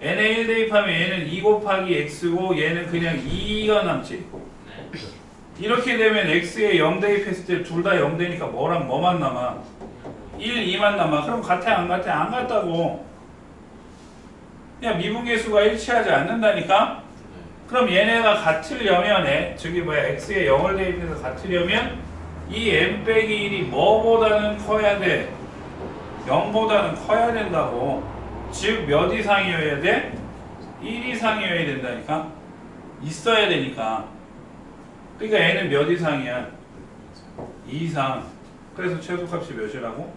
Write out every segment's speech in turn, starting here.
n에 1 대입하면 얘는 2 곱하기 x고 얘는 그냥 2가 남지. 네. 이렇게 되면 x에 0 대입했을 때 둘 다 0 되니까 뭐랑 뭐만 남아? 1, 2만 남아. 그럼 같아 안 같아? 안 같다고. 그냥 미분계수가 일치하지 않는다니까? 그럼 얘네가 같으려면 애, 저기 뭐야 x에 0을 대입해서 같으려면 이 m 빼기 1이 뭐보다는 커야 돼? 0보다는 커야 된다고. 즉 몇 이상이어야 돼? 1 이상이어야 된다니까? 있어야 되니까. 그러니까 얘는 몇 이상이야? 2 이상. 그래서 최소값이 몇이라고?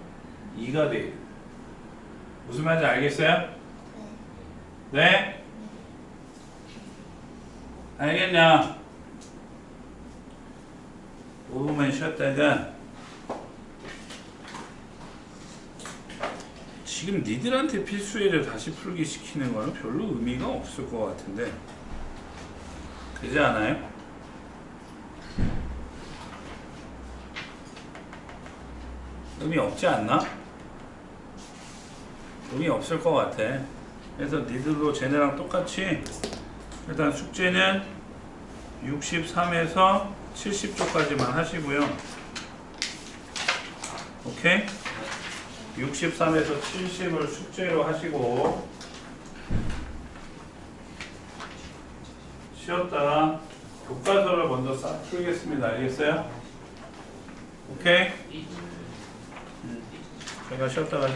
2가 돼. 무슨 말인지 알겠어요? 네? 알겠냐? 5분만 쉬었다가 지금 니들한테 필수예를 다시 풀기 시키는 거는 별로 의미가 없을 것 같은데 그지 않아요? 의미 없지 않나? 의미 없을 것 같아. 그래서 니들도 쟤네랑 똑같이 일단 숙제는 63에서 70쪽까지만 하시고요. 오케이? 63에서 70을 숙제로 하시고 쉬었다가 교과서를 먼저 싹 풀겠습니다. 알겠어요? 오케이? 이- 제가 쉬었다 가